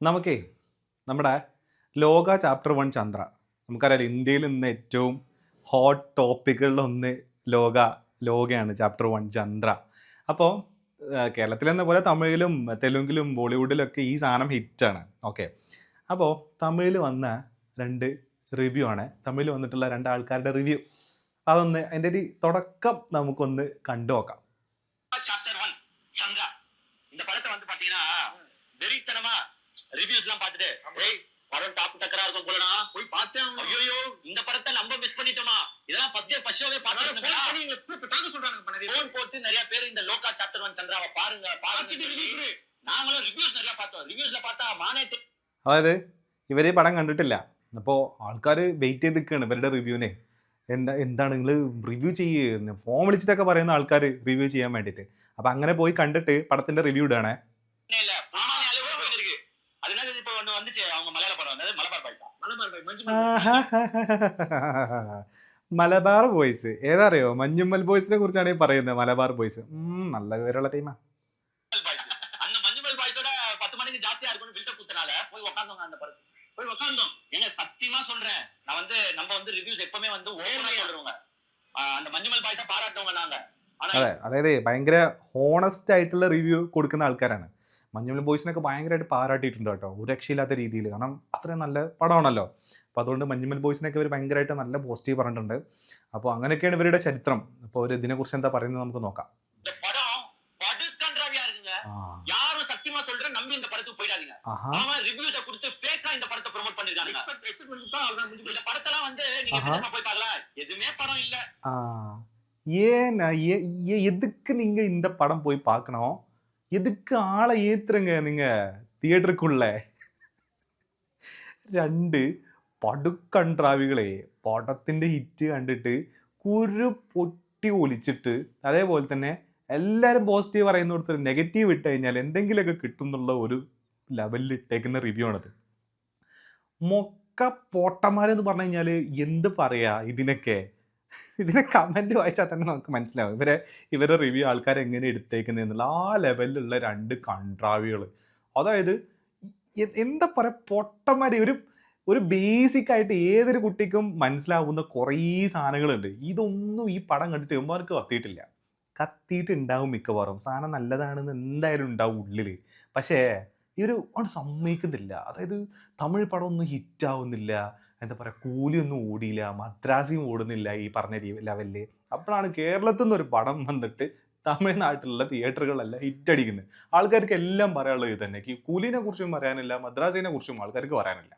നമുക്കേ നമ്മുടെ ലോക ചാപ്റ്റർ വൺ ചന്ദ്ര നമുക്കറിയാലോ ഇന്ത്യയിൽ ഇന്ന് ഏറ്റവും ഹോട്ട് ടോപ്പിക്കുകളിലൊന്ന് ലോക ലോകയാണ് ചാപ്റ്റർ വൺ ചന്ദ്ര അപ്പോൾ കേരളത്തിലെന്ന പോലെ തമിഴിലും തെലുങ്കിലും ബോളിവുഡിലൊക്കെ ഈ സാധനം ഹിറ്റാണ് ഓക്കെ അപ്പോൾ തമിഴിൽ വന്ന രണ്ട് റിവ്യൂ ആണ് തമിഴിൽ വന്നിട്ടുള്ള രണ്ട് ആൾക്കാരുടെ റിവ്യൂ അതൊന്ന് അതിൻ്റെ ഒരു തുടക്കം നമുക്കൊന്ന് കണ്ടു നോക്കാം சாப்டர் ஒன் சந்திரா இந்த படத்தை வந்து பாத்தீங்கன்னா வெறித்தனமா ரிவ்யூஸ் எல்லாம் பார்த்துட்டு ஏய் படம் டாப் டக்கரா இருக்கும் போலடா போய் பார்த்தேன் ஐயோ இந்த படத்தை நம்ம மிஸ் பண்ணிட்டோமா இதெல்லாம் ஃபர்ஸ்ட் டே ஃபர்ஸ்ட் ஷோவே பார்த்துட்டு சொல்றாங்க போன் போட்டு நிறைய பேர் இந்த லோகா சாப்டர் ஒன் சந்திராவை பாருங்க பாருங்க நாங்களும் ரிவ்யூஸ் நிறைய பார்த்தோம் ரிவ்யூஸ்ல பார்த்தா மானே അതായത് ഇവർ ഈ പടം കണ്ടിട്ടില്ല അപ്പോൾ ആൾക്കാർ വെയിറ്റ് ചെയ്ത് നിൽക്കുകയാണ് ഇവരുടെ റിവ്യൂവിനെ എന്താ എന്താണ് നിങ്ങൾ റിവ്യൂ ചെയ്യുക ഫോൺ വിളിച്ചിട്ടൊക്കെ പറയുന്ന ആൾക്കാർ റിവ്യൂ ചെയ്യാൻ വേണ്ടിയിട്ട് അപ്പോൾ അങ്ങനെ പോയി കണ്ടിട്ട് പടത്തിൻ്റെ റിവ്യൂ ഇടുകയാണേ മലബാർ ബോയ്സ് ഏതറിയോ മഞ്ഞുമ്മൽ ബോയ്സിനെ കുറിച്ചാണ് ഈ പറയുന്നത് മലബാർ ബോയ്സ് ഉം, നല്ല വിവരമുള്ള ടീമാ பாய்ஸ் அந்த மஞ்சுமல் பாய்ஸோட பத்து மணிக்கு ஜாஸ்தியா இருக்கும்னு ஃபில்டர் குத்துனால போய் உட்காந்தவங்க அந்த படத்து போய் உட்காந்தோம் ஏங்க சத்தியமா சொல்றேன் நான் வந்து நம்ம வந்து ரிவ்யூஸ் எப்பவுமே வந்து ஓவரா சொல்றவங்க ஆஹ் அந்த மஞ்சுமல் பாய்ஸா பாராட்டுவங்க நாங்க ஆனா അതെ അതായത് ഭയങ്കര ഹോണസ്റ്റ് ആയിട്ടുള്ള റിവ്യൂ കൊടുക്കുന്ന ആൾക്കാരാണ് മഞ്ഞുമൽ ബോയ്സിനൊക്കെ ഭയങ്കരമായിട്ട് പാരാട്ടിയിട്ടുണ്ട് കേട്ടോ ഒരു രക്ഷയില്ലാത്ത രീതിയിൽ കാരണം അത്രയും നല്ല പടമാണല്ലോ അപ്പോൾ അതുകൊണ്ട് മഞ്ഞുമൽ ബോയ്സിനൊക്കെ ഇവർ ഭയങ്കരമായിട്ട് നല്ല പോസിറ്റീവ് പറഞ്ഞിട്ടുണ്ട് അപ്പോൾ അങ്ങനെയൊക്കെയാണ് ഇവരുടെ ചരിത്രം അപ്പോൾ അവർ ഇതിനെക്കുറിച്ച് എന്താ പറയുന്നത് നമുക്ക് നോക്കാം இந்த படம் படுக்கன்றாவியா இருக்குங்க ആ யாரும் சத்தியமா சொல்றேன் நம்பி இந்த படத்துக்கு போயிடாதீங்க ആഹാ அவன் ரிவ்யூஸ கொடுத்து ஃபேக்கா இந்த படத்தை ப்ரோமோட் பண்ணிருக்காங்க இந்த படத்தெல்லாம் வந்து நீங்க ஆஹா. நிஜமா போய் பார்க்கலாம் எதுவுமே படம் இல்ல ஆ ஏன் ஏ- ஏ- எதுக்கு நீங்க இந்த படம் போய் பார்க்கணும் எதுக்கு ஆளை ஏத்துறங்க நீங்க തിയേറ്ററിക്കുള്ള രണ്ട് പടുക്കൺട്രാവികളെ പടത്തിന്റെ ഹിറ്റ് കണ്ടിട്ട് കുരു പൊട്ടി ഒലിച്ചിട്ട് അതേപോലെ തന്നെ എല്ലാവരും പോസിറ്റീവ് പറയുന്നിടത്ത് നെഗറ്റീവ് ഇട്ട് കഴിഞ്ഞാൽ എന്തെങ്കിലുമൊക്കെ കിട്ടും എന്നുള്ള ഒരു ലെവലിൽ ഇട്ടേക്കുന്ന റിവ്യൂ ആണത് മൊക്ക പോട്ടന്മാരെന്ന് പറഞ്ഞു കഴിഞ്ഞാൽ എന്ത് പറയാ ഇതിനൊക്കെ ഇതിനെ കമന്റ് വായിച്ചാൽ തന്നെ നമുക്ക് മനസ്സിലാവും. ഇവരെ ഇവരെ റിവ്യൂ ആൾക്കാർ എങ്ങനെ എടുത്തേക്കുന്നത് എന്നുള്ള ആ ലെവലിലുള്ള രണ്ട് കൺട്രാവികൾ അതായത് എന്താ പറയുക പൊട്ടന്മാരെ ഒരു ഒരു ബേസിക് ആയിട്ട് ഏതൊരു കുട്ടിക്കും മനസ്സിലാവുന്ന കുറേ സാധനങ്ങളുണ്ട്. ഇതൊന്നും ഈ പടം കണ്ടിട്ട് ഇവന്മാർക്ക് കത്തിയിട്ടില്ല. കത്തിയിട്ടുണ്ടാവും മിക്കവാറും. സാധനം നല്ലതാണെന്ന് എന്തായാലും ഉണ്ടാവും ഉള്ളിൽ പക്ഷേ ഇവർ അവിടെ സമ്മതിക്കുന്നില്ല. അതായത് തമിഴ് പടം ഒന്നും ഹിറ്റാവുന്നില്ല എന്താ പറയുക കൂലിയൊന്നും ഓടിയില്ല മദ്രാസിയും ഓടുന്നില്ല ഈ പറഞ്ഞ ലെവലിൽ അപ്പോഴാണ് കേരളത്തിൽ നിന്ന് ഒരു പടം വന്നിട്ട് തമിഴ്നാട്ടിലുള്ള തിയേറ്ററുകളെല്ലാം ഹിറ്റ് അടിക്കുന്നത് ആൾക്കാർക്ക് എല്ലാം പറയാനുള്ളത് ഇത് തന്നെ. കൂലിനെ കുറിച്ചും പറയാനില്ല മദ്രാസിനെ കുറിച്ചും ആൾക്കാർക്ക് പറയാനില്ല.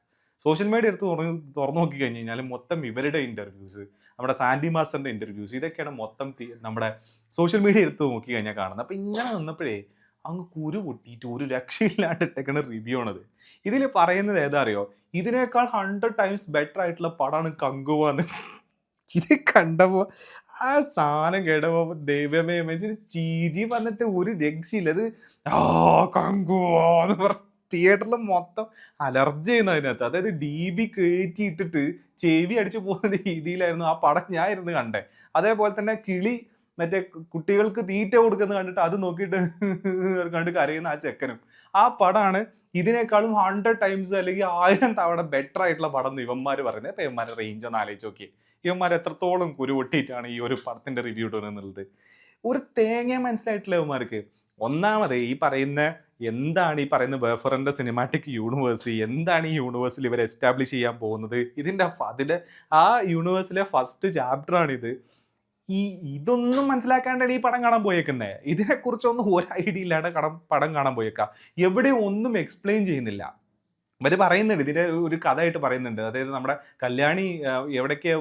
സോഷ്യൽ മീഡിയ എടുത്ത് തുറന്ന് തുറന്നു നോക്കി കഴിഞ്ഞ് കഴിഞ്ഞാൽ മൊത്തം ഇവരുടെ ഇന്റർവ്യൂസ് നമ്മുടെ സാൻഡി മാസ്റ്ററിന്റെ ഇന്റർവ്യൂസ് ഇതൊക്കെയാണ് മൊത്തം നമ്മുടെ സോഷ്യൽ മീഡിയ എടുത്ത് നോക്കി കഴിഞ്ഞാൽ കാണുന്നത് അപ്പോൾ ഇങ്ങനെ നിന്നപ്പോഴേ അങ്ങ് കുരു പൊട്ടിയിട്ട് ഒരു രക്ഷയില്ലാണ്ട് ഇട്ടേക്കണ റിവ്യൂ ആണത്. ഇതിൽ പറയുന്നത് ഏതാ അറിയോ ഇതിനേക്കാൾ ഹൺഡ്രഡ് ടൈംസ് ബെറ്റർ ആയിട്ടുള്ള പടമാണ് കങ്കുവാന്ന്. ഇത് കണ്ടപ്പോ ആ സാധനം കേട്ടപ്പോ ദൈവമേ മനുഷ്യന് ചീതി വന്നിട്ട് ഒരു രക്ഷയില്ല. അത് ആ കങ്കുവാന്ന് പറഞ്ഞു തിയേറ്ററിൽ മൊത്തം അലർജി ചെയ്യുന്ന അതിനകത്ത്. അതായത് ഡി ബി കയറ്റിയിട്ടിട്ട് ചെവി അടിച്ചു പോകുന്ന രീതിയിലായിരുന്നു ആ പടം ഞാൻ ഇരുന്ന് കണ്ടേ. അതേപോലെ തന്നെ കിളി മറ്റേ കുട്ടികൾക്ക് തീറ്റ കൊടുക്കുന്നത് കണ്ടിട്ട് അത് നോക്കിയിട്ട് കണ്ട് കരയുന്ന ആ ചെക്കനും. ആ പടമാണ് ഇതിനേക്കാളും ഹൺഡ്രഡ് ടൈംസ് അല്ലെങ്കിൽ ആയിരം തവണ ബെറ്റർ ആയിട്ടുള്ള പടം എന്ന് ഇവന്മാർ പറയുന്നത്. അപ്പം ഇവന്മാരെ റേഞ്ച് ഒന്ന് ആലോചിച്ച് നോക്കി ഇവന്മാർ എത്രത്തോളം കുരുവൊട്ടിയിട്ടാണ് ഈ ഒരു പടത്തിന്റെ റിവ്യൂ ഇടുന്നത് ഒരു തേങ്ങ മനസ്സിലായിട്ടില്ല ഇവന്മാർക്ക്. ഒന്നാമത് ഈ പറയുന്ന എന്താണ് ഈ പറയുന്ന ബേഫറിന്റെ സിനിമാറ്റിക് യൂണിവേഴ്സ് എന്താണ് ഈ യൂണിവേഴ്സിൽ ഇവർ എസ്റ്റാബ്ലിഷ് ചെയ്യാൻ പോകുന്നത്? ഇതിന്റെ അതിന്റെ ആ യൂണിവേഴ്സിലെ ഫസ്റ്റ് ചാപ്റ്ററാണിത് ഈ ഇതൊന്നും മനസ്സിലാക്കാണ്ടാണ് ഈ പടം കാണാൻ പോയേക്കുന്നത് ഇതിനെക്കുറിച്ചൊന്നും ഒരു ഐഡിയ ഇല്ലാണ്ട് കടം പടം കാണാൻ പോയേക്കുക എവിടെ ഒന്നും എക്സ്പ്ലെയിൻ ചെയ്യുന്നില്ല. ഇവർ പറയുന്നുണ്ട് ഇതിന്റെ ഒരു കഥയായിട്ട് പറയുന്നുണ്ട്. അതായത് നമ്മുടെ കല്യാണി എവിടേക്ക്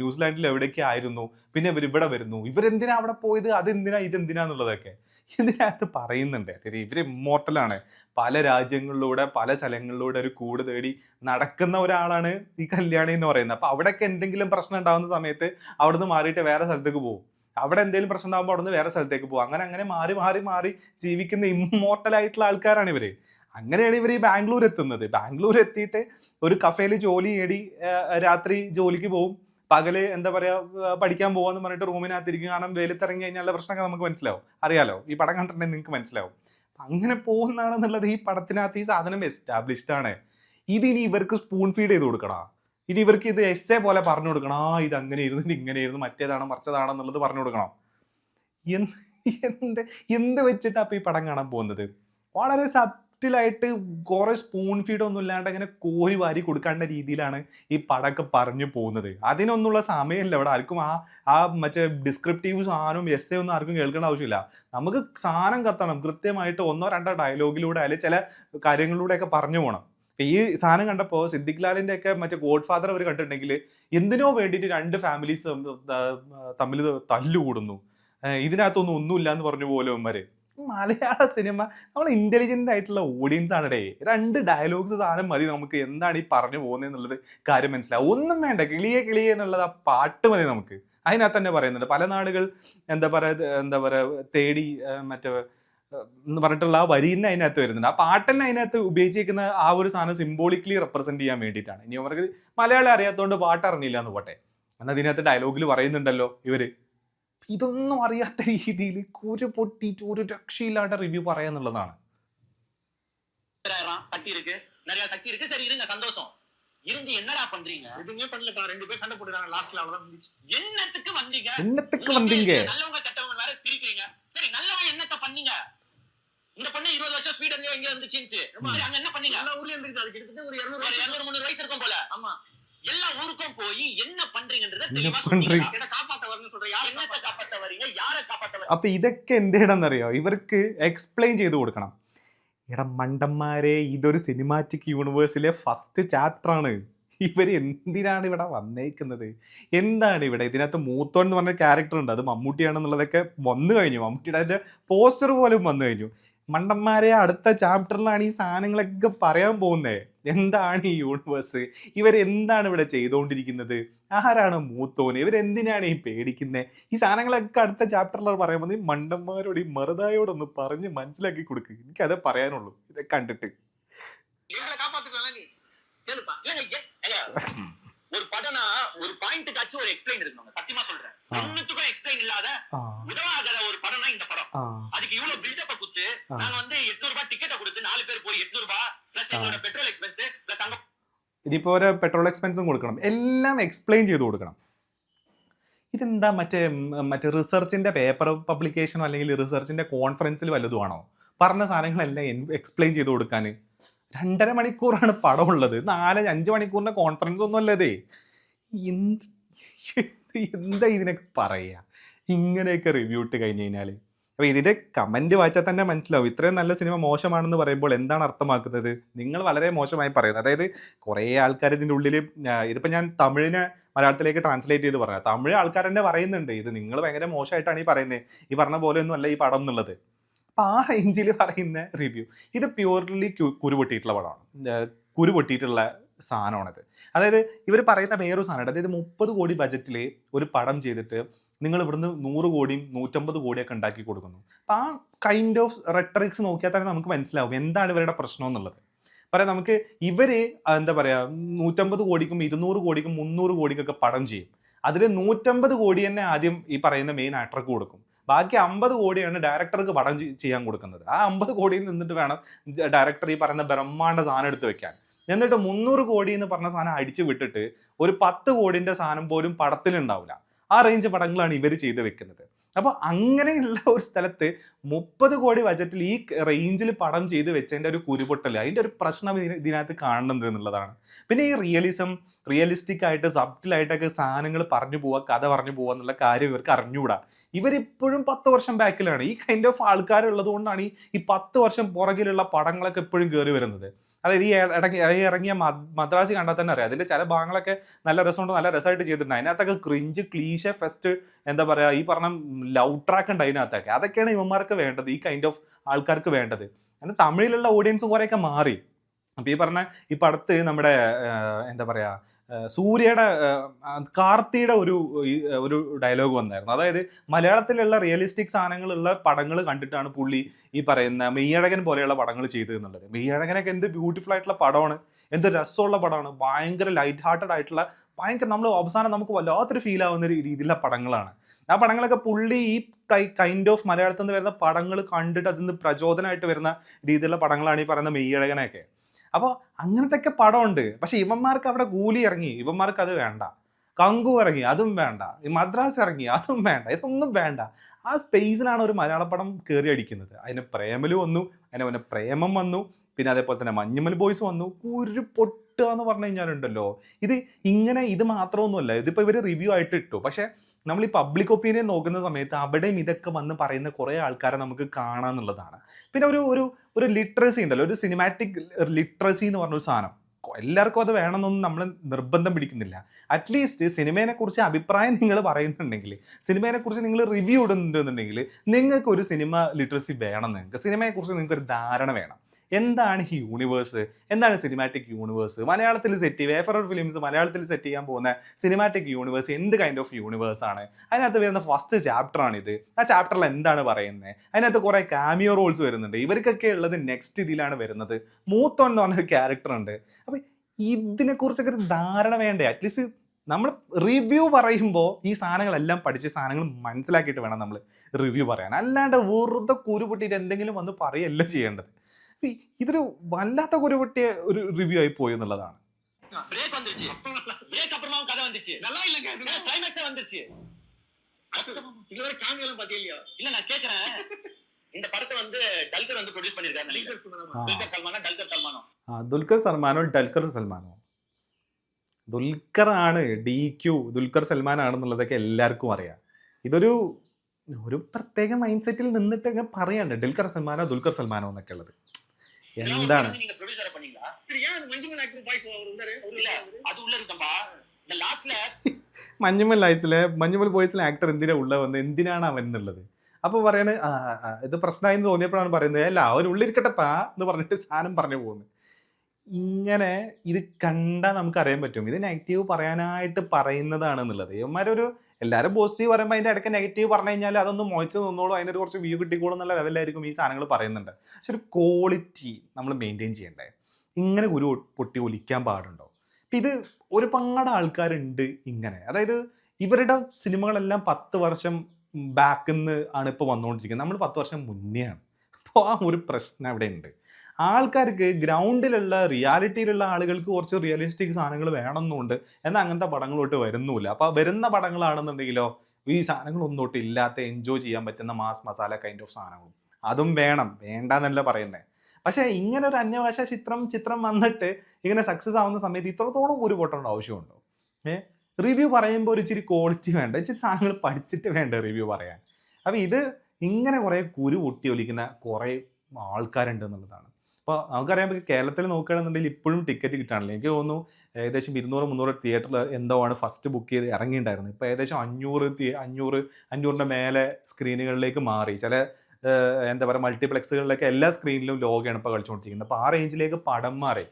ന്യൂസിലാൻഡിൽ എവിടേക്ക് ആയിരുന്നു പിന്നെ ഇവർ ഇവിടെ വരുന്നു. ഇവരെന്തിനാ അവിടെ പോയത്? അതെന്തിനാ ഇതെന്തിനാന്നുള്ളതൊക്കെ. ഇതിനകത്ത് പറയുന്നുണ്ട്. ഇവർ ഇമ്മോർട്ടലാണ് പല രാജ്യങ്ങളിലൂടെ പല സ്ഥലങ്ങളിലൂടെ ഒരു കൂട് തേടി നടക്കുന്ന ഒരാളാണ് ഈ കല്യാണി എന്ന് പറയുന്നത്. അപ്പൊ അവിടെയൊക്കെ എന്തെങ്കിലും പ്രശ്നം ഉണ്ടാകുന്ന സമയത്ത് അവിടുന്ന് മാറിയിട്ട് വേറെ സ്ഥലത്തേക്ക് പോകും അവിടെ എന്തെങ്കിലും പ്രശ്നം ഉണ്ടാകുമ്പോൾ അവിടുന്ന് വേറെ സ്ഥലത്തേക്ക് പോകും അങ്ങനെ അങ്ങനെ മാറി മാറി മാറി ജീവിക്കുന്ന ഇമ്മോർട്ടൽ ആയിട്ടുള്ള ആൾക്കാരാണ് ഇവർ. അങ്ങനെയാണ് ഇവർ ഈ ബാംഗ്ലൂർ എത്തുന്നത്. ബാംഗ്ലൂർ എത്തിയിട്ട് ഒരു കഫേയിൽ ജോലി നേടി രാത്രി ജോലിക്ക് പോകും പകൽ എന്താ പറയാ പഠിക്കാൻ പോവാന്ന് പറഞ്ഞിട്ട് റൂമിനകത്തിരിക്കും. കാരണം വെയിലത്തിറങ്ങി കഴിഞ്ഞാൽ പ്രശ്നമൊക്കെ നമുക്ക് മനസ്സിലാവും. അറിയാലോ ഈ പടം കണ്ടിട്ടുണ്ടെങ്കിൽ നിങ്ങൾക്ക് മനസ്സിലാവും. അങ്ങനെ പോകുന്നതാണെന്നുള്ളത് ഈ പടത്തിനകത്ത് ഈ സാധനം എസ്റ്റാബ്ലിഷ്ഡ് ആണ്. ഇതിനി ഇവർക്ക് സ്പൂൺ ഫീഡ് ചെയ്ത് കൊടുക്കണം? ഇനി ഇവർക്ക് ഇത് എസ് എ പോലെ പറഞ്ഞു കൊടുക്കണം? ആ ഇത് അങ്ങനെ ഇരുന്നു ഇങ്ങനെ ഇരുന്നു മറ്റേതാണ് മറിച്ചതാണെന്നുള്ളത് പറഞ്ഞു കൊടുക്കണം? എന്ത് എന്ത് എന്ത് അപ്പോൾ അപ്പൊ ഈ പടം കാണാൻ പോകുന്നത്? വളരെ സബ്റ്റിലായിട്ട് കുറേ സ്പൂൺ ഫീഡ് ഒന്നും ഇല്ലാണ്ട് അങ്ങനെ കോരി വാരി കൊടുക്കേണ്ട രീതിയിലാണ് ഈ പടമൊക്കെ പറഞ്ഞു പോകുന്നത്. അതിനൊന്നുള്ള സമയമില്ല. ഇവിടെ ആർക്കും ആ ആ മറ്റേ ഡിസ്ക്രിപ്റ്റീവ് സാധനവും എസ് എ ഒന്നും ആർക്കും കേൾക്കേണ്ട ആവശ്യമില്ല. നമുക്ക് സാധനം കത്തണം. കൃത്യമായിട്ട് ഒന്നോ രണ്ടോ ഡയലോഗിലൂടെ അല്ലെങ്കിൽ ചില കാര്യങ്ങളിലൂടെയൊക്കെ പറഞ്ഞു പോകണം ഈ സാധനം കണ്ടപ്പോൾ സിദ്ദിഖ് ലാലിന്റെ ഒക്കെ മറ്റേ ഗോഡ് ഫാദർ അവർ കണ്ടിട്ടുണ്ടെങ്കിൽ എന്തിനോ വേണ്ടിയിട്ട് രണ്ട് ഫാമിലീസ് തമ്മിൽ തല്ലുകൂടുന്നു. ഇതിനകത്തൊന്നും ഒന്നുമില്ല എന്ന് പറഞ്ഞു പോലും അവന്മാര്. മലയാള സിനിമ. നമ്മൾ ഇന്റലിജന്റ് ആയിട്ടുള്ള ഓഡിയൻസ് ആണ് ആണടേ. രണ്ട് ഡയലോഗ്സ് സാധനം മതി നമുക്ക്. എന്താണ് ഈ പറഞ്ഞു പോകുന്നത് എന്നുള്ളത് കാര്യം മനസ്സിലാവും. ഒന്നും വേണ്ട. കിളിയെ കിളിയെ എന്നുള്ളത് ആ പാട്ട് മതി നമുക്ക്. അതിനകത്ത് തന്നെ പറയുന്നുണ്ട്. പല നാടുകൾ എന്താ പറയുക എന്താ പറയുക തേടി മറ്റേ എന്ന് പറഞ്ഞിട്ടുള്ള ആ വരി തന്നെ അതിനകത്ത് വരുന്നുണ്ട്. ആ പാട്ട് തന്നെ അതിനകത്ത് ഉപയോഗിച്ചിരിക്കുന്ന ആ ഒരു സാധനം സിംബോളിക്കലി റെപ്രസെന്റ് ചെയ്യാൻ വേണ്ടിയിട്ടാണ്. ഇനി അവർക്ക് മലയാളം അറിയാത്തതുകൊണ്ട് പാട്ട് അറിഞ്ഞില്ല എന്ന് പോട്ടെ. എന്നാൽ അതിനകത്ത് ഡയലോഗിൽ പറയുന്നുണ്ടല്ലോ ഇവർ. ഇതൊന്നും അറിയാത്ത രീതിയിൽ കുരു പൊട്ടിയിട്ട് ഒരു രക്ഷയില്ലാണ്ട് റിവ്യൂ പറയാന്നുള്ളതാണ് ஆயிரம் சக்தி இருக்கு நிறைய சக்தி இருக்கு சரி இருங்க சந்தோஷம் இருந்து என்னடா பண்றீங்க எதுவுமே பண்ணலப்பா ரெண்டு பேர் சண்டை போட்டுறாங்க லாஸ்ட்ல அவ்வளவுதான் முடிச்சு என்னத்துக்கு வந்தீங்க എന്നത്തൊക്കെ உள்ள വന്നിങ്ക பேர் நல்லவங்க கெட்டவங்க வேற பிரிக்கிறீங்க சரி நல்லவன் என்னத்த பண்ணீங்க இந்த பொண்ணு இருபது வருஷம் ஸ்வீடன்ல எங்க இருந்துச்சுன்னு சரி அங்க என்ன பண்ணீங்க எல்லா ஊர்லயும் இருந்துச்சு அது கிட்டத்தட்ட ஒரு இருநூறு ஒரு வருஷம் இருநூறு முந்நூறு வயசு இருக்கும் போல ஆமா எல்லா ஊருக்கும் போய் என்ன பண்றீங்கன்றத என்ன தெளிவா അപ്പോൾ ഇതൊക്കെ എന്തിടന്നറിയോ ഇവർക്ക് എക്സ്പ്ലെയിൻ ചെയ്ത് കൊടുക്കണം. എടാ മണ്ടന്മാരെ ഇതൊരു സിനിമാറ്റിക് യൂണിവേഴ്സിലെ ഫസ്റ്റ് ചാപ്റ്റർ ആണ് ഇവർ എന്തിനാണ് ഇവിടെ വന്നേക്കുന്നത്? എന്താണ് ഇവിടെ? ഇതിനകത്ത് മൂത്തോൺ എന്ന് പറഞ്ഞ ക്യാരക്ടർ ഉണ്ട്. അത് മമ്മൂട്ടിയാണെന്നുള്ളതൊക്കെ വന്നു കഴിഞ്ഞു. മമ്മൂട്ടിയുടെ അതിന്റെ പോസ്റ്റർ പോലും വന്നു കഴിഞ്ഞു. മണ്ടന്മാരെ അടുത്ത ചാപ്റ്ററിലാണ് ഈ സാധനങ്ങളൊക്കെ പറയാൻ പോകുന്നത് എന്താണ് ഈ യൂണിവേഴ്സ് ഇവരെന്താണ് ഇവിടെ ചെയ്തുകൊണ്ടിരിക്കുന്നത് ആരാണ് മൂത്തോന് ഇവരെന്തിനാണ് ഈ പേടിക്കുന്നത് ഈ സാധനങ്ങളൊക്കെ അടുത്ത ചാപ്റ്ററിൽ പറയുമ്പോൾ ഈ മണ്ടന്മാരോട് ഈ മറുതായോടൊന്ന് പറഞ്ഞ് മനസ്സിലാക്കി കൊടുക്ക് എനിക്കതേ പറയാനുള്ളൂ ഇതൊക്കെ കണ്ടിട്ട് எங்களை காப்பாத்துக்கலாம் நீ கேளுப்பா இல்லைங்க, ஏ- ஏங்க, ஒரு படம்னா ஒரு பாயிண்ட்டுக்காச்சும் ஒரு எக்ஸ்பிளைன் இருக்கணும் சத்தியமா சொல்றேன் ஆ. ஒண்ணுத்துக்கும் எக்ஸ்பிளைன் இல்லாத ആ உதவாகாத ஒரு படம்னா இந்த படம் ആ அதுக்கு இவ்வளவு பில்டப்ப குத்து ஆ. நான் வந்து எட்நூறு ரூபாய் டிக்கெட்டை கொடுத்து நாலு பேர் போய் எட்நூறு ரூபாய் பிளஸ் எங்களோட பெட்ரோல் எக்ஸ்பென்ஸ் பிளஸ் அங்க ഇനിയിപ്പോൾ ഒരു പെട്രോൾ എക്സ്പെൻസും കൊടുക്കണം എല്ലാം എക്സ്പ്ലെയിൻ ചെയ്ത് കൊടുക്കണം ഇതെന്താ മറ്റേ ഉം, മറ്റേ റിസർച്ചിന്റെ പേപ്പർ പബ്ലിക്കേഷനോ അല്ലെങ്കിൽ റിസർച്ചിന്റെ കോൺഫറൻസിൽ വല്ലതുമാണോ പറഞ്ഞ സാധനങ്ങളെല്ലാം എക്സ്പ്ലെയിൻ ചെയ്ത് കൊടുക്കാൻ രണ്ടര മണിക്കൂറാണ് പടം ഉള്ളത് നാല് അഞ്ച് മണിക്കൂറിന്റെ കോൺഫറൻസ് ഒന്നും അല്ലതേ എന്ത് എന്താ ഇതിനൊക്കെ പറയുക ഇങ്ങനെയൊക്കെ റിവ്യൂ ഇട്ട് കഴിഞ്ഞ് കഴിഞ്ഞാൽ അപ്പോൾ ഇതിന്റെ കമന്റ് വായിച്ചാൽ തന്നെ മനസ്സിലാവും. ഇത്രയും നല്ല സിനിമ മോശമാണെന്ന് പറയുമ്പോൾ എന്താണ് അർത്ഥമാക്കുന്നത്? നിങ്ങൾ വളരെ മോശമായി പറയുന്നത് അതായത് കുറേ ആൾക്കാർ ഇതിന്റെ ഉള്ളിൽ ഇതിപ്പോൾ ഞാൻ തമിഴിനെ മലയാളത്തിലേക്ക് ട്രാൻസ്ലേറ്റ് ചെയ്ത് പറയാം. തമിഴ് ആൾക്കാർ തന്നെ പറയുന്നുണ്ട് ഇത് നിങ്ങൾ ഭയങ്കര മോശമായിട്ടാണ് ഈ പറയുന്നത് ഈ പറഞ്ഞ പോലെ ഒന്നും അല്ല ഈ പടം എന്നുള്ളത്. അപ്പോൾ ആ റേഞ്ചിൽ പറയുന്ന റിവ്യൂ ഇത് പ്യൂർലി കുരു പൊട്ടിയിട്ടുള്ള പടമാണ്. കുരു പൊട്ടിയിട്ടുള്ള സാധനമാണിത്. അതായത് ഇവർ പറയുന്ന വേറൊരു സാധനമുണ്ട്. അതായത് മുപ്പത് കോടി ബജറ്റിൽ ഒരു പടം ചെയ്തിട്ട് നിങ്ങൾ ഇവിടുന്ന് നൂറ് കോടിയും നൂറ്റമ്പത് കോടിയൊക്കെ ഉണ്ടാക്കി കൊടുക്കുന്നു. അപ്പം ആ കൈൻഡ് ഓഫ് റെട്ടറിക്സ് നോക്കിയാൽ തന്നെ നമുക്ക് മനസ്സിലാവും എന്താണ് ഇവരുടെ പ്രശ്നം എന്നുള്ളത്. പറയാം നമുക്ക് ഇവർ എന്താ പറയുക നൂറ്റമ്പത് കോടിക്കും ഇരുന്നൂറ് കോടിക്കും മുന്നൂറ് കോടിക്കൊക്കെ പടം ചെയ്യും. അതിൽ നൂറ്റമ്പത് കോടി തന്നെ ആദ്യം ഈ പറയുന്ന മെയിൻ ആക്ടർക്ക് കൊടുക്കും. ബാക്കി അമ്പത് കോടിയാണ് ഡയറക്ടർക്ക് പടം ചെയ്യാൻ കൊടുക്കുന്നത്. ആ അമ്പത് കോടിയിൽ നിന്നിട്ട് വേണം ഡയറക്ടർ ഈ പറയുന്ന ബ്രഹ്മാണ്ട സാധനം എടുത്ത് വെക്കാൻ. എന്നിട്ട് മുന്നൂറ് കോടി എന്ന് പറഞ്ഞ സാധനം അടിച്ചു വിട്ടിട്ട് ഒരു പത്ത് കോടിന്റെ സാധനം പോലും പടത്തിലുണ്ടാവില്ല. ആ റേഞ്ച് പടങ്ങളാണ് ഇവർ ചെയ്ത് വെക്കുന്നത്. അപ്പോൾ അങ്ങനെയുള്ള ഒരു സ്ഥലത്ത് മുപ്പത് കോടി ബജറ്റിൽ ഈ റേഞ്ചിൽ പടം ചെയ്ത് വെച്ചതിന്റെ ഒരു കുരുപൊട്ടൽ അതിന്റെ ഒരു പ്രശ്നം ഇതിന- ഇതിനകത്ത് കാണുന്നുണ്ട് എന്നുള്ളതാണ്. പിന്നെ ഈ റിയലിസം റിയലിസ്റ്റിക് ആയിട്ട് സബ്റ്റിലായിട്ടൊക്കെ സാധനങ്ങൾ പറഞ്ഞു പോവുക കഥ പറഞ്ഞു പോവുക എന്നുള്ള കാര്യം ഇവർക്ക് അറിഞ്ഞുകൂടാ ഇവരിപ്പോഴും പത്ത് വർഷം ബാക്കിലാണ്. ഈ കൈൻഡ് ഓഫ് ആൾക്കാരുള്ളത് കൊണ്ടാണ് ഈ പത്ത് വർഷം പുറകിലുള്ള പടങ്ങളൊക്കെ എപ്പോഴും കയറി വരുന്നത്. അതായത് ഈ ഇടങ്ങി ഈ ഇറങ്ങിയ മദ്രാസ് കണ്ടാൽ തന്നെ അറിയാം. അതിന്റെ ചില ഭാഗങ്ങളൊക്കെ നല്ല രസമുണ്ട് നല്ല രസമായിട്ട് ചെയ്തിട്ടുണ്ട്. അതിനകത്തൊക്കെ ക്രിഞ്ച് ക്ലീഷ ഫെസ്റ്റ് എന്താ പറയുക ഈ പറഞ്ഞ ലവ് ട്രാക്ക് ഉണ്ട് അതിനകത്തൊക്കെ. അതൊക്കെയാണ് ഇവന്മാർക്ക് വേണ്ടത് ഈ കൈൻഡ് ഓഫ് ആൾക്കാർക്ക് വേണ്ടത്. എന്നാൽ തമിഴിലുള്ള ഓഡിയൻസ് കുറെയൊക്കെ മാറി. അപ്പൊ ഈ പറഞ്ഞ ഈ പടത്ത് നമ്മുടെ എന്താ പറയാ ആഹ്, സൂര്യയുടെ കാർത്തിയുടെ ഒരു ഒരു ഡയലോഗ് വന്നായിരുന്നു. അതായത് മലയാളത്തിലുള്ള റിയലിസ്റ്റിക് സാധനങ്ങളുള്ള പടങ്ങൾ കണ്ടിട്ടാണ് പുള്ളി ഈ പറയുന്ന മെയ്യഴകൻ പോലെയുള്ള പടങ്ങൾ ചെയ്തത് എന്നുള്ളത്. മെയ്യഴകനൊക്കെ എന്ത് ബ്യൂട്ടിഫുൾ ആയിട്ടുള്ള പടമാണ് എന്ത് രസമുള്ള പടമാണ് ഭയങ്കര ലൈറ്റ് ഹാർട്ടഡ് ആയിട്ടുള്ള ഭയങ്കര നമ്മൾ അവസാനം നമുക്ക് വല്ലാത്തൊരു ഫീൽ ആവുന്ന ഒരു രീതിയിലുള്ള പടങ്ങളാണ്. ആ പടങ്ങളൊക്കെ പുള്ളി ഈ കൈൻഡ് ഓഫ് മലയാളത്തിൽ നിന്ന് വരുന്ന പടങ്ങൾ കണ്ടിട്ട് അതിൽ നിന്ന് പ്രചോദനമായിട്ട് വരുന്ന രീതിയിലുള്ള പടങ്ങളാണ് ഈ പറയുന്ന മെയ്യഴകനൊക്കെ അപ്പോൾ അങ്ങനത്തെ പടമുണ്ട്. പക്ഷെ ഇവന്മാർക്ക് അവിടെ കൂലി ഇറങ്ങി. ഇവന്മാർക്ക് അത് വേണ്ട. കങ്കു ഇറങ്ങി. അതും വേണ്ട. ഈ മദ്രാസ് ഇറങ്ങി. അതും വേണ്ട. ഇതൊന്നും വേണ്ട. ആ സ്പേസിലാണ് ഒരു മലയാള പടം കയറി അടിക്കുന്നത്. അതിന് പ്രേമൽ വന്നു. അതിന് പിന്നെ പ്രേമം വന്നു. പിന്നെ അതേപോലെ തന്നെ മഞ്ഞുമൽ ബോയ്സ് വന്നു. ഒരു പൊട്ടുക എന്ന് പറഞ്ഞു കഴിഞ്ഞാലുണ്ടല്ലോ. ഇത് ഇങ്ങനെ ഇത് മാത്രമൊന്നുമല്ല. ഇതിപ്പോൾ ഇവർ റിവ്യൂ ആയിട്ട് ഇട്ടു. പക്ഷേ നമ്മൾ ഈ പബ്ലിക് ഒപ്പീനിയൻ നോക്കുന്ന സമയത്ത് അവിടെയും ഇതൊക്കെ വന്ന് പറയുന്ന കുറേ ആൾക്കാരെ നമുക്ക് കാണാമെന്നുള്ളതാണ് പിന്നെ ഒരു ഒരു ഒരു ലിറ്ററസി ഉണ്ടല്ലോ. ഒരു സിനിമാറ്റിക് ലിറ്ററസി എന്ന് പറഞ്ഞൊരു സാധനം. എല്ലാവർക്കും അത് വേണമെന്നൊന്നും നമ്മൾ നിർബന്ധം പിടിക്കുന്നില്ല. അറ്റ്ലീസ്റ്റ് സിനിമയെ കുറിച്ച് അഭിപ്രായം നിങ്ങൾ പറയുന്നുണ്ടെങ്കിൽ സിനിമയെ കുറിച്ച് നിങ്ങൾ റിവ്യൂ ഇടുന്നുണ്ടെന്നുണ്ടെങ്കിൽ നിങ്ങൾക്ക് ഒരു സിനിമ ലിറ്ററസി വേണം നിങ്ങൾക്ക് സിനിമയെക്കുറിച്ച് നിങ്ങൾക്ക് ഒരു ധാരണ വേണം. എന്താണ് ഈ യൂണിവേഴ്സ് എന്താണ് സിനിമാറ്റിക് യൂണിവേഴ്സ് മലയാളത്തിൽ സെറ്റ് ചെയ്യുക വേഫറർ ഫിലിംസ് മലയാളത്തിൽ സെറ്റ് ചെയ്യാൻ പോകുന്ന സിനിമാറ്റിക് യൂണിവേഴ്സ് എന്ത് കൈൻഡ് ഓഫ് യൂണിവേഴ്സ് ആണ്? അതിനകത്ത് വരുന്ന ഫസ്റ്റ് ചാപ്റ്റർ ആണ് ഇത് ആ ചാപ്റ്ററിൽ എന്താണ് പറയുന്നത് അതിനകത്ത് കുറേ കാമിയോ റോൾസ് വരുന്നുണ്ട്. ഇവർക്കൊക്കെ ഉള്ളത് നെക്സ്റ്റ് ഇതിലാണ് വരുന്നത്. മൂത്തോൻ എന്ന് പറഞ്ഞൊരു ക്യാരക്ടർ ഉണ്ട്. അപ്പം ഇതിനെക്കുറിച്ചൊക്കെ ഒരു ധാരണ വേണ്ടേ? അറ്റ്ലീസ്റ്റ് നമ്മൾ റിവ്യൂ പറയുമ്പോൾ ഈ സാധനങ്ങളെല്ലാം പഠിച്ച് സാധനങ്ങൾ മനസ്സിലാക്കിയിട്ട് വേണം നമ്മൾ റിവ്യൂ പറയാൻ. അല്ലാണ്ട് വെറുതെ കുരുപൊട്ടിയിട്ട് എന്തെങ്കിലും വന്ന് പറയല്ല ചെയ്യേണ്ടത്. ഇതൊരു വല്ലാത്ത കുരുപൊട്ടിയ ഒരു റിവ്യൂ ആയി പോയി എന്നുള്ളതാണ്. பிரேக் இந்த வந்து வந்து ദുൽഖർ സൽമാനോ ഡൽഖർ സൽമാനോ? ദുൽഖർ ഡി ക്യു ദുൽഖർ സൽമാൻ ആണെന്നുള്ളതൊക്കെ എല്ലാവർക്കും അറിയാം. ഇതൊരു ഒരു പ്രത്യേക മൈൻഡ് സെറ്റിൽ നിന്നിട്ടൊക്കെ പറയാണ് ഡൽഖർ സൽമാനോ ദുൽഖർ സൽമാനോ എന്നൊക്കെ ഉള്ളത് എന്താണ് படம் நீங்க ப்ரொடியூசரா பண்ணீங்களா சரி ஏன் அந்த மஞ்சுமல் ஆக்டர் பாய்ஸ் அவர் இருந்தாரு அவரு இல்ல. இல்ல அது உள்ள இருக்கம்பா இந்த லாஸ்ட்ல മഞ്ഞുമൽ ലൈസിലെ മഞ്ഞുമൽ ബോയ്സിലെ ആക്ടർ എന്തിനാ ഉള്ള വന്ന് എന്തിനാണ് അവൻ എന്നുള്ളത് അപ്പോൾ പറയാണ് "ആ, ആ, ഇത് പ്രശ്നമായി എന്ന് തോന്നിയപ്പോഴാണ് പറയുന്നത് അല്ല അവൻ ഉള്ളിരിക്കട്ടെപ്പാ എന്ന് പറഞ്ഞിട്ട് സാധനം പറഞ്ഞു പോകുന്നത് ഇങ്ങനെ ഇത് കണ്ടാൽ നമുക്ക് അറിയാൻ പറ്റും. ഇത് നെഗറ്റീവ് പറയാനായിട്ട് പറയുന്നതാണ് എന്നുള്ളത് ഇവന്മാരൊരു എല്ലാവരും പോസിറ്റീവ് പറയുമ്പോൾ അതിന്റെ ഇടയ്ക്ക് നെഗറ്റീവ് പറഞ്ഞു കഴിഞ്ഞാൽ അതൊന്ന് മോയിച്ച് നിന്നോളൂ. അതിനൊരു കുറച്ച് വ്യൂ കിട്ടിക്കോളും എന്നുള്ള ലെവലായിരിക്കും ഈ സാധനങ്ങൾ പറയുന്നുണ്ട്. പക്ഷെ ഒരു ക്വാളിറ്റി നമ്മൾ മെയിന്റെയിൻ ചെയ്യണ്ടേ? ഇങ്ങനെ ഗുരു പൊട്ടി ഒലിക്കാൻ പാടുണ്ടോ? അപ്പം ഇത് ഒരുപാട് ആൾക്കാരുണ്ട് ഇങ്ങനെ. അതായത് ഇവരുടെ സിനിമകളെല്ലാം പത്ത് വർഷം ബാക്കിൽ നിന്ന് ആണ് ഇപ്പോൾ വന്നുകൊണ്ടിരിക്കുന്നത് നമ്മൾ പത്ത് വർഷം മുന്നെയാണ് അപ്പോൾ ആ ഒരു പ്രശ്നം അവിടെ ഉണ്ട് ആൾക്കാർക്ക് ഗ്രൗണ്ടിലുള്ള റിയാലിറ്റിയിലുള്ള ആളുകൾക്ക് കുറച്ച് റിയലിസ്റ്റിക് സാധനങ്ങൾ വേണമെന്നുണ്ട്. എന്നാൽ അങ്ങനത്തെ പടങ്ങളോട്ട് വരുന്നുമില്ല. അപ്പോൾ വരുന്ന പടങ്ങളാണെന്നുണ്ടെങ്കിലോ ഈ സാധനങ്ങളൊന്നും തൊട്ട് ഇല്ലാത്ത എൻജോയ് ചെയ്യാൻ പറ്റുന്ന മാസ് മസാല കൈൻഡ് ഓഫ് സാധനങ്ങളും. അതും വേണം. വേണ്ടെന്നല്ല പറയുന്നത് പക്ഷേ ഇങ്ങനെ ഒരു അന്യഭാഷ ചിത്രം ചിത്രം വന്നിട്ട് ഇങ്ങനെ സക്സസ് ആവുന്ന സമയത്ത് ഇത്രത്തോളം ഒരു പൊട്ടേണ്ട ആവശ്യമുണ്ടോ? ഏ? റിവ്യൂ പറയുമ്പോൾ ഒരു ഇച്ചിരി ക്വാളിറ്റി വേണ്ട. ഇച്ചിരി സാധനങ്ങൾ പഠിച്ചിട്ട് വേണ്ട റിവ്യൂ പറയാൻ. അപ്പോൾ ഇത് ഇങ്ങനെ കുറേ കുരു പൊട്ടി ഒലിക്കുന്ന കുറേ ആൾക്കാരുണ്ട് എന്നുള്ളതാണ്. അപ്പോൾ നമുക്കറിയാം കേരളത്തിൽ നോക്കുകയാണെന്നുണ്ടെങ്കിൽ ഇപ്പോഴും ടിക്കറ്റ് കിട്ടാനില്ല എനിക്ക് തോന്നുന്നു ഏകദേശം ഇരുന്നൂറ് മുന്നൂറ് തിയേറ്ററിൽ എന്തോ ആണ് ഫസ്റ്റ് ബുക്ക് ചെയ്ത് ഇറങ്ങിയിട്ടുണ്ടായിരുന്നത്. ഇപ്പോൾ ഏകദേശം അഞ്ഞൂറ് അഞ്ഞൂറ് അഞ്ഞൂറിന്റെ മേലെ സ്ക്രീനുകളിലേക്ക് മാറി. ചില എന്താ പറയുക മൾട്ടിപ്ലക്സുകളിലൊക്കെ എല്ലാ സ്ക്രീനിലും ലോകയാണ് ഇപ്പോൾ കളിച്ചുകൊണ്ടിരിക്കുന്നത്. അപ്പോൾ ആ റേഞ്ചിലേക്ക് പടം മാറി.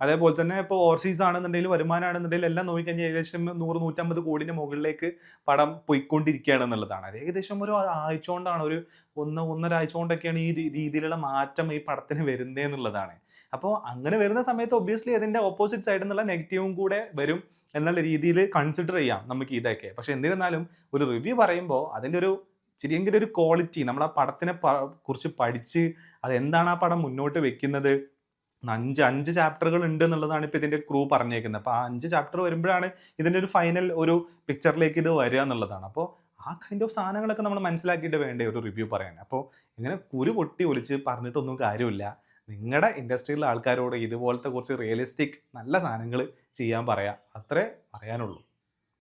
അതേപോലെ തന്നെ ഇപ്പോൾ ഓവർസീസ് ആണെന്നുണ്ടെങ്കിൽ വരുമാനമാണെന്നുണ്ടെങ്കിൽ എല്ലാം നോക്കിക്കഴിഞ്ഞാൽ ഏകദേശം നൂറ് നൂറ്റമ്പത് കോടിന്റെ മുകളിലേക്ക് പടം പോയിക്കൊണ്ടിരിക്കുകയാണ് എന്നുള്ളതാണ്. അത് ഏകദേശം ഒരു ആഴ്ച കൊണ്ടാണ് ഒരു ഒന്ന് ഒന്നര ആഴ്ച കൊണ്ടൊക്കെയാണ് ഈ രീതിയിലുള്ള മാറ്റം ഈ പടത്തിന് വരുന്നത് എന്നുള്ളതാണ്. അപ്പോൾ അങ്ങനെ വരുന്ന സമയത്ത് ഒബ്വിയസ്ലി അതിന്റെ ഓപ്പോസിറ്റ് സൈഡിൽ നിന്നുള്ള നെഗറ്റീവും കൂടെ വരും എന്നുള്ള രീതിയിൽ കൺസിഡർ ചെയ്യാം നമുക്ക് ഇതൊക്കെ. പക്ഷെ എന്നിരുന്നാലും ഒരു റിവ്യൂ പറയുമ്പോൾ അതിന്റെ ഒരു ശരിയെങ്കിലും ഒരു ക്വാളിറ്റി നമ്മൾ ആ പടത്തിനെ കുറിച്ച് പഠിച്ച് അത് എന്താണ് ആ പടം മുന്നോട്ട് വെക്കുന്നത് അഞ്ച് അഞ്ച് ചാപ്റ്ററുകൾ ഉണ്ട് എന്നുള്ളതാണ് ഇപ്പോൾ ഇതിന്റെ ക്രൂ പറഞ്ഞേക്കുന്നത്. അപ്പോൾ ആ അഞ്ച് ചാപ്റ്റർ വരുമ്പോഴാണ് ഇതിന്റെ ഒരു ഫൈനൽ ഒരു പിക്ചറിലേക്ക് ഇത് വരിക എന്നുള്ളതാണ്. അപ്പോൾ ആ കൈൻഡ് ഓഫ് സാധനങ്ങളൊക്കെ നമ്മൾ മനസ്സിലാക്കിയിട്ട് വേണ്ടേ ഒരു റിവ്യൂ പറയാൻ. അപ്പോൾ ഇങ്ങനെ കുരു പൊട്ടി ഒലിച്ച് പറഞ്ഞിട്ടൊന്നും കാര്യമില്ല. നിങ്ങളുടെ ഇൻഡസ്ട്രിയിലുള്ള ആൾക്കാരോട് ഇതുപോലത്തെ കുറച്ച് റിയലിസ്റ്റിക് നല്ല സാധനങ്ങൾ ചെയ്യാൻ പറയാം. അത്രേ പറയാനുള്ളൂ.